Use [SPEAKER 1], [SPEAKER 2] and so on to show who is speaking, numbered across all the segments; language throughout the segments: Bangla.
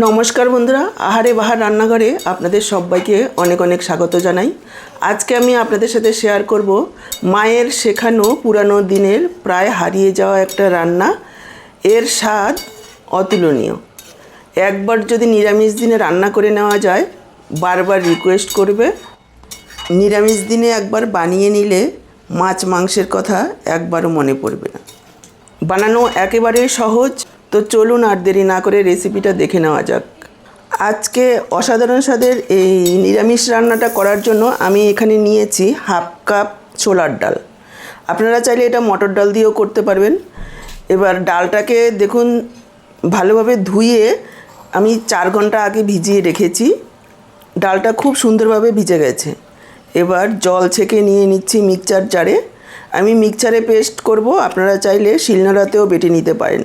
[SPEAKER 1] নমস্কার বন্ধুরা, আহারে বাহার রান্নাঘরে আপনাদের সবাইকে অনেক অনেক স্বাগত জানাই। আজকে আমি আপনাদের সাথে শেয়ার করব মায়ের শেখানো পুরানো দিনের প্রায় হারিয়ে যাওয়া একটা রান্না। এর স্বাদ অতুলনীয়। একবার যদি নিরামিষ দিনে রান্না করে নেওয়া যায়, বারবার রিকোয়েস্ট করবে। নিরামিষ দিনে একবার বানিয়ে নিলে মাছ মাংসের কথা একবারও মনে পড়বে না। বানানো একেবারেই সহজ তো চলুন আর দেরি না করে রেসিপিটা দেখে নেওয়া যাক। আজকে অসাধারণ স্বাদের এই নিরামিষ রান্নাটা করার জন্য আমি এখানে নিয়েছি হাফ কাপ ছোলার ডাল। আপনারা চাইলে এটা মটর ডাল দিয়েও করতে পারবেন। এবার ডালটাকে দেখুন, ভালোভাবে ধুয়ে আমি চার ঘণ্টা আগে ভিজিয়ে রেখেছি। ডালটা খুব সুন্দরভাবে ভিজে গেছে। এবার জল ছেঁকে নিয়ে নিচ্ছি মিক্সচার জারে আমি মিক্সচারে পেস্ট করব। আপনারা চাইলে শিলনোড়াতেও বেটে নিতে পারেন।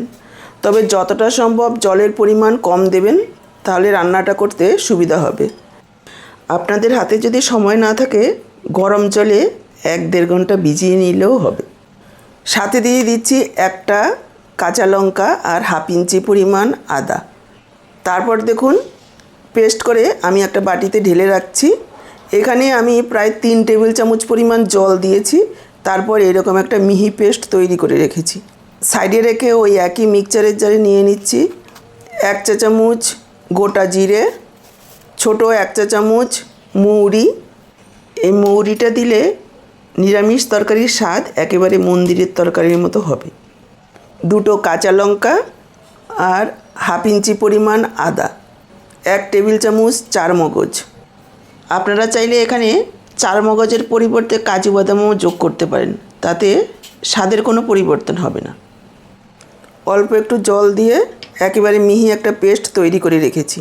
[SPEAKER 1] তবে যতটা সম্ভব জলের পরিমাণ কম দেবেন, তাহলে রান্নাটা করতে সুবিধা হবে। আপনাদের হাতে যদি সময় না থাকে, গরম জলে এক দেড় ঘণ্টা ভিজিয়ে নিলেও হবে। সাথে দিয়ে দিচ্ছি একটা কাঁচা লঙ্কা আর হাফ ইঞ্চি পরিমাণ আদা। তারপর দেখুন, পেস্ট করে আমি একটা বাটিতে ঢেলে রাখছি। এখানে আমি প্রায় তিন টেবিল চামচ পরিমাণ জল দিয়েছি। তারপর এরকম একটা মিহি পেস্ট তৈরি করে রেখেছি। সাইডে রেখে ওই একই মিক্সচারের জারে নিয়ে নিচ্ছি। এক চা চামচ গোটা জিরে, ছোট এক চা চামচ মৌরি। এই মৌরিটা দিলে নিরামিষ তরকারির স্বাদ একেবারে মন্দিরের তরকারির মতো হবে। দুটো কাঁচা লঙ্কা আর হাফ ইঞ্চি পরিমাণ আদা, এক টেবিল চামচ চার মগজ। আপনারা চাইলে এখানে চার মগজের পরিবর্তে কাজু বাদামও যোগ করতে পারেন, তাতে স্বাদের কোনো পরিবর্তন হবে না। অল্প একটু জল দিয়ে একেবারে মিহি একটা পেস্ট তৈরি করে রেখেছি।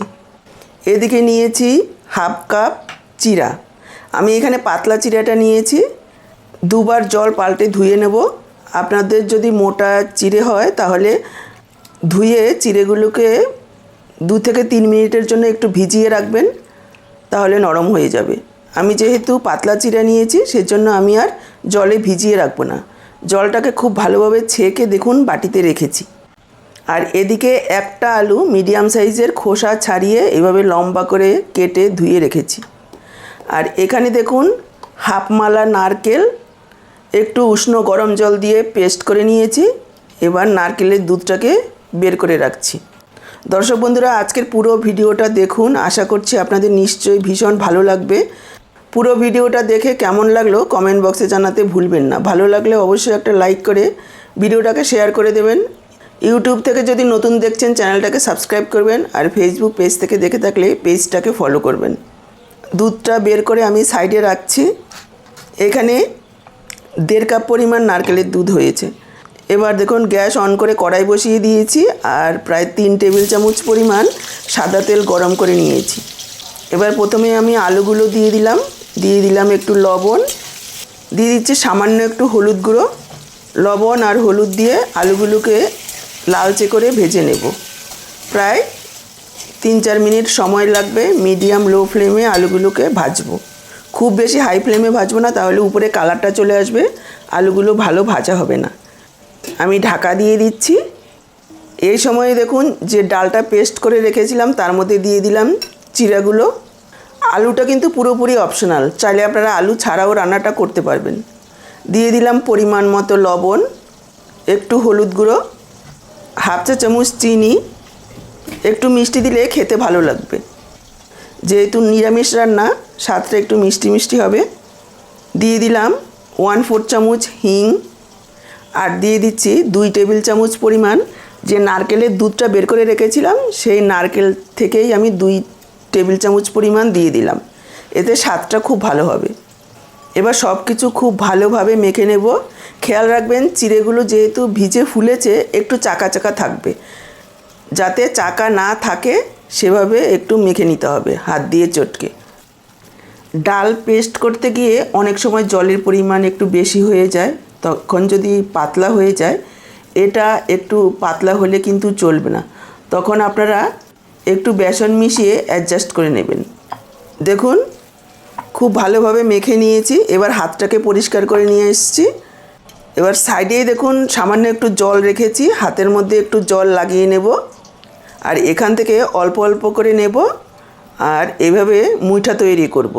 [SPEAKER 1] এদিকে নিয়েছি হাফ কাপ চিরা। আমি এখানে পাতলা চিরাটা নিয়েছি। দুবার জল পাল্টে ধুয়ে নেব। আপনাদের যদি মোটা চিড়ে হয় তাহলে ধুয়ে চিড়েগুলোকে দু থেকে তিন মিনিটের জন্য একটু ভিজিয়ে রাখবেন, তাহলে নরম হয়ে যাবে। আমি যেহেতু পাতলা চিরা নিয়েছি, সেজন্য আমি আর জলে ভিজিয়ে রাখব না। জলটাকে খুব ভালোভাবে ছেঁকে দেখুন বাটিতে রেখেছি। আর এদিকে একটা আলু মিডিয়াম সাইজের খোসা ছাড়িয়ে এভাবে লম্বা করে কেটে ধুয়ে রেখেছি। আর এখানে দেখুন, হাফমালা নারকেল, একটু উষ্ণ গরম জল দিয়ে পেস্ট করে নিয়েছি। এবার নারকেলের দুধটাকে বের করে রাখছি। দর্শক বন্ধুরা, আজকের পুরো ভিডিওটা দেখুন। আশা করছি আপনাদের নিশ্চয়ই ভীষণ ভালো লাগবে। পুরো ভিডিওটা দেখে কেমন লাগল কমেন্ট বক্সে জানাতে ভুলবেন না। ভালো লাগলে অবশ্যই একটা লাইক করে ভিডিওটাকে শেয়ার করে দেবেন। ইউটিউব থেকে যদি নতুন দেখছেন, চ্যানেলটাকে সাবস্ক্রাইব করবেন আর ফেসবুক পেজ থেকে দেখে থাকলে পেজটাকে ফলো করবেন। দুধটা বের করে আমি সাইডে রাখছি। এখানে দেড় কাপ পরিমাণ নারকেলের দুধ হয়েছে। এবার দেখুন, গ্যাস অন করে কড়াই বসিয়ে দিয়েছি আর প্রায় তিন টেবিল চামচ পরিমাণ সাদা তেল গরম করে নিয়েছি। এবার প্রথমে আমি আলুগুলো দিয়ে দিলাম। দিয়ে দিলাম একটু লবণ। দিয়ে দিচ্ছি সামান্য একটু হলুদ গুঁড়ো। লবণ আর হলুদ দিয়ে আলুগুলোকে লালচে করে ভেজে নেব। প্রায় তিন চার মিনিট সময় লাগবে মিডিয়াম লো ফ্লেমে আলুগুলোকে ভাজবো। খুব বেশি হাই ফ্লেমে ভাজবো না, তাহলে উপরে কালারটা চলে আসবে, আলুগুলো ভালো ভাজা হবে না। আমি ঢাকা দিয়ে দিচ্ছি। এই সময়ে দেখুন যে ডালটা পেস্ট করে রেখেছিলাম, তার মধ্যে দিয়ে দিলাম চিরাগুলো। আলুটা কিন্তু পুরোপুরি অপশনাল, চাইলে আপনারা আলু ছাড়াও রান্নাটা করতে পারবেন। দিয়ে দিলাম পরিমাণ মতো লবণ, একটু হলুদ গুঁড়ো হাফ চা চামচ চিনি, একটু মিষ্টি দিলে খেতে ভালো লাগবে। যেহেতু নিরামিষ রান্না, স্বাদটা একটু মিষ্টি মিষ্টি হবে। দিয়ে দিলাম ওয়ান ফোর চামচ হিং, আর দিয়ে দিচ্ছি দুই টেবিল চামচ পরিমাণ যে নারকেলের দুধটা বের করে রেখেছিলাম, সেই নারকেল থেকেই আমি দুই টেবিল চামচ পরিমাণ দিয়ে দিলাম। এতে স্বাদটা খুব ভালো হবে। এবার সব কিছু খুব ভালোভাবে মেখে নেব। খেয়াল রাখবেন, চিড়েগুলো যেহেতু ভিজে ফুলেছে, একটু চাকা চাকা থাকবে। যাতে চাকা না থাকে, সেভাবে একটু মেখে নিতে হবে, হাত দিয়ে চটকে। ডাল পেস্ট করতে গিয়ে অনেক সময় জলের পরিমাণ একটু বেশি হয়ে যায়, তখন যদি পাতলা হয়ে যায়, এটা একটু পাতলা হলে কিন্তু চলবে না। তখন আপনারা একটু বেসন মিশিয়ে অ্যাডজাস্ট করে নেবেন। দেখুন খুব ভালোভাবে মেখে নিয়েছি। এবার হাতটাকে পরিষ্কার করে নিয়ে এসেছি। এবার সাইডেই দেখুন, সামান্য একটু জল রেখেছি। হাতের মধ্যে একটু জল লাগিয়ে নেব। আর এখান থেকে অল্প অল্প করে নেব। আর এভাবে মুইঠা তৈরি করব।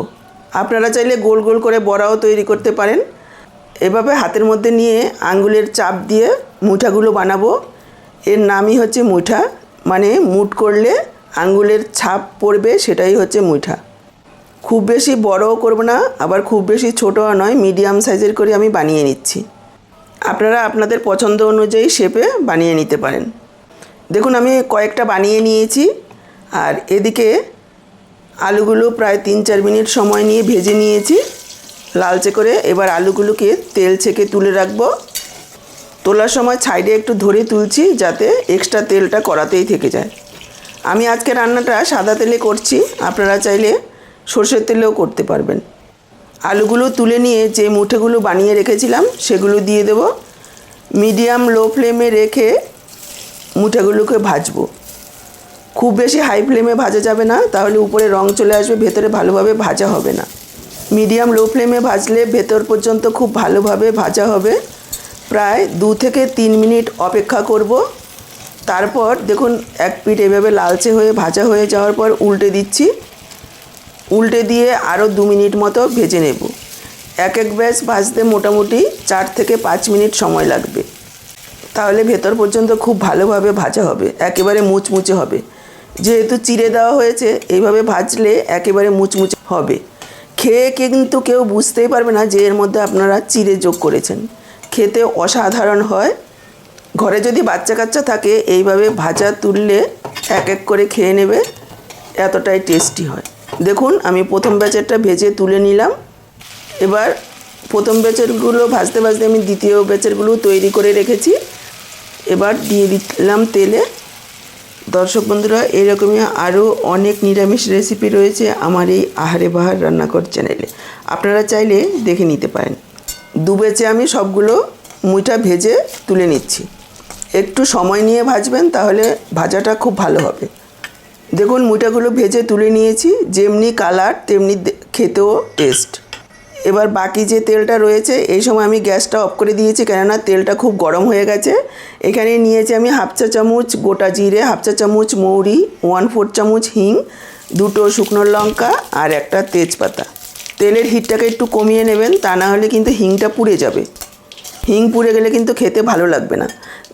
[SPEAKER 1] আপনারা চাইলে গোল গোল করে বড়াও তৈরি করতে পারেন। এভাবে হাতের মধ্যে নিয়ে আঙ্গুলের চাপ দিয়ে মুঠাগুলো বানাবো। এর নামই হচ্ছে মুঠা মানে মুট করলে আঙ্গুলের ছাপ পড়বে, সেটাই হচ্ছে মুঠা খুব বেশি বড়ও করব না, আবার খুব বেশি ছোটও নয় মিডিয়াম সাইজের করে আমি বানিয়ে নিচ্ছি। আপনারা আপনাদের পছন্দ অনুযায়ী শেপে বানিয়ে নিতে পারেন। দেখুন, আমি কয়েকটা বানিয়ে নিয়েছি, আর এদিকে আলুগুলো প্রায় তিন চার মিনিট সময় নিয়ে ভেজে নিয়েছি। লালচে করে এবার আলুগুলোকে তেল ছেঁকে তুলে রাখব। তোলার সময় সাইডে একটু ধরে তুলছি, যাতে এক্সট্রা তেলটা কড়াতেই থেকে যায়। আমি আজকে রান্নাটা সাদা তেলে করছি, আপনারা চাইলে সর্ষের তেলেও করতে পারবেন। আলুগুলো তুলে নিয়ে যে মুঠেগুলো বানিয়ে রেখেছিলাম, সেগুলো দিয়ে দেব। মিডিয়াম লো ফ্লেমে রেখে মুঠেগুলোকে ভাজবো। খুব বেশি হাই ফ্লেমে ভাজা যাবে না, তাহলে উপরে রং চলে আসবে, ভেতরে ভালোভাবে ভাজা হবে না। মিডিয়াম লো ফ্লেমে ভাজলে ভেতর পর্যন্ত খুব ভালোভাবে ভাজা হবে। প্রায় দু থেকে তিন মিনিট অপেক্ষা করব। তারপর দেখুন, এক পিঠ এভাবে লালচে হয়ে ভাজা হয়ে যাওয়ার পর উল্টে দিচ্ছি। উল্টে দিয়ে আরও দু মিনিট মতো ভেজে নেব। এক এক ব্যাচ ভাজতে মোটামুটি চার থেকে পাঁচ মিনিট সময় লাগবে। তাহলে ভেতর পর্যন্ত খুব ভালোভাবে ভাজা হবে, একেবারে মুচমুচে হবে। যেহেতু চিড়ে দেওয়া হয়েছে, এইভাবে ভাজলে একেবারে মুচমুচে হবে। খেয়ে কিন্তু কেউ বুঝতেই পারবে না যে এর মধ্যে আপনারা চিড়ে যোগ করেছেন। খেতে অসাধারণ হয়। ঘরে যদি বাচ্চা কাচ্চা থাকে, এইভাবে ভাজা তুললে এক এক করে খেয়ে নেবে, এতটাই টেস্টি হয়। দেখুন, আমি প্রথম ব্যাচেরটা ভেজে তুলে নিলাম। এবার প্রথম ব্যাচেরগুলো ভাজতে ভাজতে আমি দ্বিতীয় ব্যাচেরগুলো তৈরি করে রেখেছি। এবার দিয়ে দিলাম তেলে। দর্শক বন্ধুরা, এরকমই আরও অনেক নিরামিষ রেসিপি রয়েছে আমার এই আহারে বাহার রান্নাঘর চ্যানেলে আপনারা চাইলে দেখে নিতে পারেন। দু বেচে আমি সবগুলো মুইটা ভেজে তুলে নিচ্ছি। একটু সময় নিয়ে ভাজবেন, তাহলে ভাজাটা খুব ভালো হবে। দেখুন মুইটাগুলো ভেজে তুলে নিয়েছি, যেমনি কালার, তেমনি খেতেও টেস্ট এবার বাকি যে তেলটা রয়েছে, এই সময় আমি গ্যাসটা অফ করে দিয়েছি, কেননা তেলটা খুব গরম হয়ে গেছে। এখানে নিয়েছি আমি হাফ চা চামচ গোটা জিরে, হাফ চা চামচ মৌরি ওয়ান ফোর চামচ হিং, দুটো শুকনো লঙ্কা আর একটা তেজপাতা। তেলের হিটটাকে একটু কমিয়ে নেবেন, তা না হলে কিন্তু হিংটা পুড়ে যাবে। হিং পুড়ে গেলে কিন্তু খেতে ভালো লাগবে না।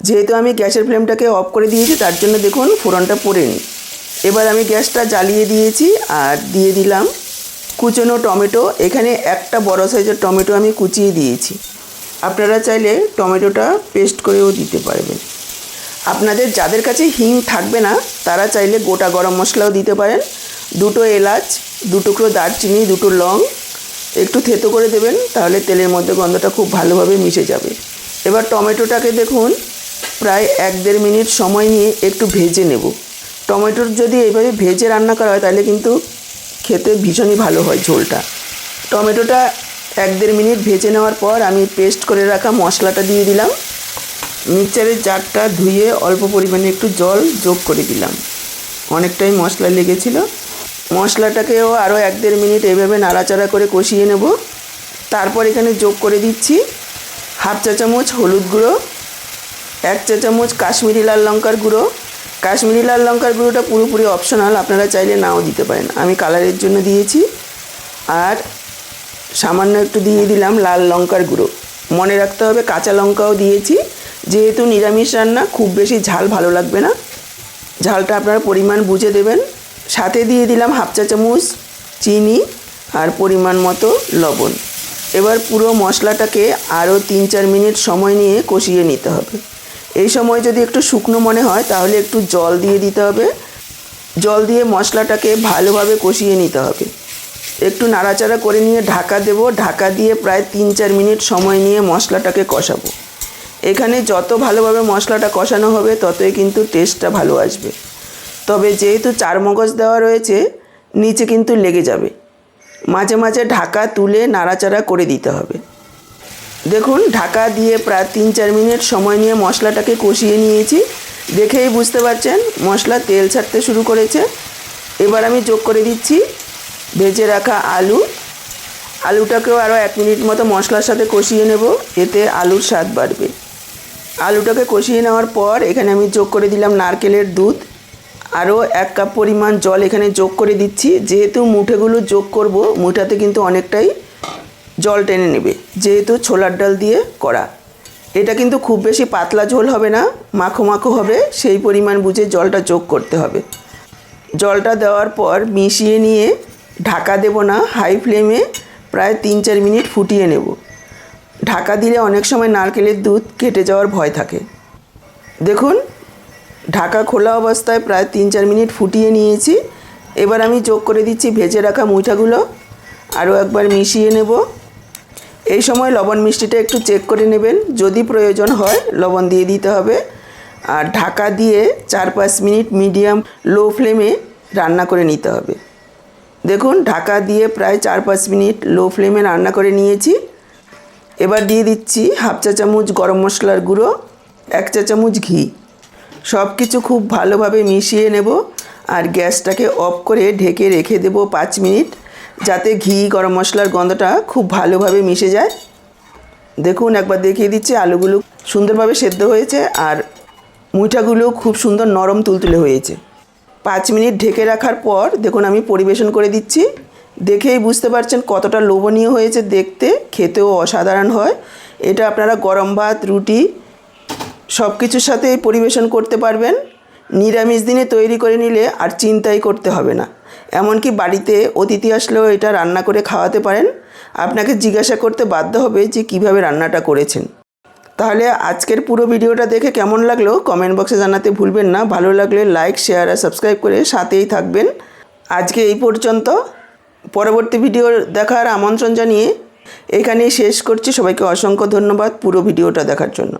[SPEAKER 1] যেহেতু আমি গ্যাসের ফ্লেমটাকে অফ করে দিয়েছি, তার জন্য দেখুন, ফোড়নটা পড়েনি। এবার আমি গ্যাসটা জ্বালিয়ে দিয়েছি আর দিয়ে দিলাম কুচনো টমেটো। এখানে একটা বড় সাইজের টমেটো আমি কুচিয়ে দিয়েছি। আপনারা চাইলে টমেটোটা পেস্ট করেও দিতে পারবেন। আপনাদের যাদের কাছে হিং থাকবে না, তারা চাইলে গোটা গরম মশলাও দিতে পারেন। দুটো এলাচ, দু টুকরো দারচিনি, দুটো লং, একটু থেতো করে দেবেন, তাহলে তেলের মধ্যে গন্ধটা খুব ভালোভাবে মিশে যাবে। এবার টমেটোটাকে দেখুন, প্রায় এক দেড় মিনিট সময় নিয়ে একটু ভেজে নেব। টমেটোর যদি এইভাবে ভেজে রান্না করা হয়, তাহলে কিন্তু খেতে ভীষণই ভালো হয় ঝোলটা। টমেটোটা এক দেড় মিনিট ভেজে নেওয়ার পর আমি পেস্ট করে রাখা মশলাটা দিয়ে দিলাম। মিক্সারের জারটা ধুয়ে অল্প পরিমাণে একটু জল যোগ করে দিলাম। অনেকটাই মশলা লেগেছিল। মশলাটাকেও আরও এক দেড় মিনিট এভাবে নাড়াচাড়া করে কষিয়ে নেব। তারপর এখানে যোগ করে দিচ্ছি হাফ চা চামচ হলুদ গুঁড়ো, এক চা চামচ কাশ্মীরি লাল লঙ্কার গুঁড়ো কাশ্মীরি লাল লঙ্কার গুঁড়োটা পুরোপুরি অপশনাল আপনারা চাইলে নাও দিতে পারেন। আমি কালারের জন্য দিয়েছি, আর সামান্য একটু দিয়ে দিলাম লাল লঙ্কার গুঁড়ো। মনে রাখতে হবে, কাঁচা লঙ্কাও দিয়েছি, যেহেতু নিরামিষ রান্না, খুব বেশি ঝাল ভালো লাগবে না। ঝালটা আপনারা পরিমাণ বুঝে দেবেন। সাথে দিয়ে দিলাম হাফ চা চামচ চিনি আর পরিমাণ মতো লবণ। এবার পুরো মশলাটাকে আরও তিন চার মিনিট সময় নিয়ে কষিয়ে নিতে হবে। এই সময় যদি একটু শুকনো মনে হয়, তাহলে একটু জল দিয়ে দিতে হবে। জল দিয়ে মশলাটাকে ভালোভাবে কষিয়ে নিতে হবে। একটু নাড়াচাড়া করে নিয়ে ঢাকা দেব। ঢাকা দিয়ে প্রায় তিন চার মিনিট সময় নিয়ে মশলাটাকে কষাবো। এখানে যত ভালোভাবে মশলাটা কষানো হবে, ততই কিন্তু টেস্টটা ভালো আসবে। তবে যেহেতু চার মগজ দেওয়া রয়েছে, নিচে কিন্তু লেগে যাবে। মাঝে মাঝে ঢাকা তুলে নাড়াচাড়া করে দিতে হবে। দেখুন, ঢাকা দিয়ে প্রায় তিন চার মিনিট সময় নিয়ে মশলাটাকে কষিয়ে নিয়েছি। দেখেই বুঝতে পারছেন, মশলা তেল ছাড়তে শুরু করেছে। এবার আমি যোগ করে দিচ্ছি ভেজে রাখা আলু। আলুটাকেও আরও এক মিনিট মতো মশলার সাথে কষিয়ে নেব, এতে আলুর স্বাদ বাড়বে। আলুটাকে কষিয়ে নেওয়ার পর এখানে আমি যোগ করে দিলাম নারকেলের দুধ। আরও এক কাপ পরিমাণ জল এখানে যোগ করে দিচ্ছি। যেহেতু মুঠেগুলো যোগ করব, মুঠাতে কিন্তু অনেকটাই জল টেনে নেবে, যেহেতু ছোলার ডাল দিয়ে করা। এটা কিন্তু খুব বেশি পাতলা ঝোল হবে না, মাখো মাখো হবে, সেই পরিমাণ বুঝে জলটা যোগ করতে হবে। জলটা দেওয়ার পর মিশিয়ে নিয়ে ঢাকা দেব না, হাই ফ্লেমে প্রায় তিন চার মিনিট ফুটিয়ে নেব। ঢাকা দিলে অনেক সময় নারকেলের দুধ কেটে যাওয়ার ভয় থাকে। দেখুন, ঢাকা খোলা অবস্থায় প্রায় তিন চার মিনিট ফুটিয়ে নিয়েছি। এবার আমি যোগ করে দিচ্ছি ভেজে রাখা মুঠাগুলো। আরও একবার মিশিয়ে নেব। এই সময় লবণ মিষ্টিটা একটু চেক করে নেবেন। যদি প্রয়োজন হয়, লবণ দিয়ে দিতে হবে। আর ঢাকা দিয়ে চার পাঁচ মিনিট মিডিয়াম লো ফ্লেমে রান্না করে নিতে হবে। দেখুন, ঢাকা দিয়ে প্রায় চার পাঁচ মিনিট লো ফ্লেমে রান্না করে নিয়েছি। এবার দিয়ে দিচ্ছি হাফ চা চামচ গরম মশলার গুঁড়ো, এক চা চামচ ঘি। সব কিছু খুব ভালোভাবে মিশিয়ে নেব। আর গ্যাসটাকে অফ করে ঢেকে রেখে দেবো পাঁচ মিনিট। যাতে ঘি, গরম মশলার গন্ধটা খুব ভালোভাবে মিশে যায়। দেখুন, একবার দেখিয়ে দিচ্ছি, আলুগুলো সুন্দরভাবে সেদ্ধ হয়েছে আর মুইঠাগুলো খুব সুন্দর নরম তুলতুলে হয়েছে। পাঁচ মিনিট ঢেকে রাখার পর দেখুন, আমি পরিবেশন করে দিচ্ছি। দেখেই বুঝতে পারছেন কতটা লোভনীয় হয়েছে দেখতে, খেতেও অসাধারণ হয়। এটা আপনারা গরম ভাত, রুটি সব কিছুর সাথে পরিবেশন করতে পারবেন। নিরামিষ দিনে তৈরি করে নিলে আর চিন্তাই করতে হবে না। এমনকি বাড়িতে অতিথি আসলেও এটা রান্না করে খাওয়াতে পারেন। আপনাকে জিজ্ঞাসা করতে বাধ্য হবে যে কীভাবে রান্নাটা করেছেন। তাহলে আজকের পুরো ভিডিওটা দেখে কেমন লাগল কমেন্ট বক্সে জানাতে ভুলবেন না। ভালো লাগলে লাইক, শেয়ার আর সাবস্ক্রাইব করে সাথেই থাকবেন। আজকে এই পর্যন্ত। পরবর্তী ভিডিও দেখার আমন্ত্রণ জানিয়ে এখানেই শেষ করছি। সবাইকে অসংখ্য ধন্যবাদ পুরো ভিডিওটা দেখার জন্য।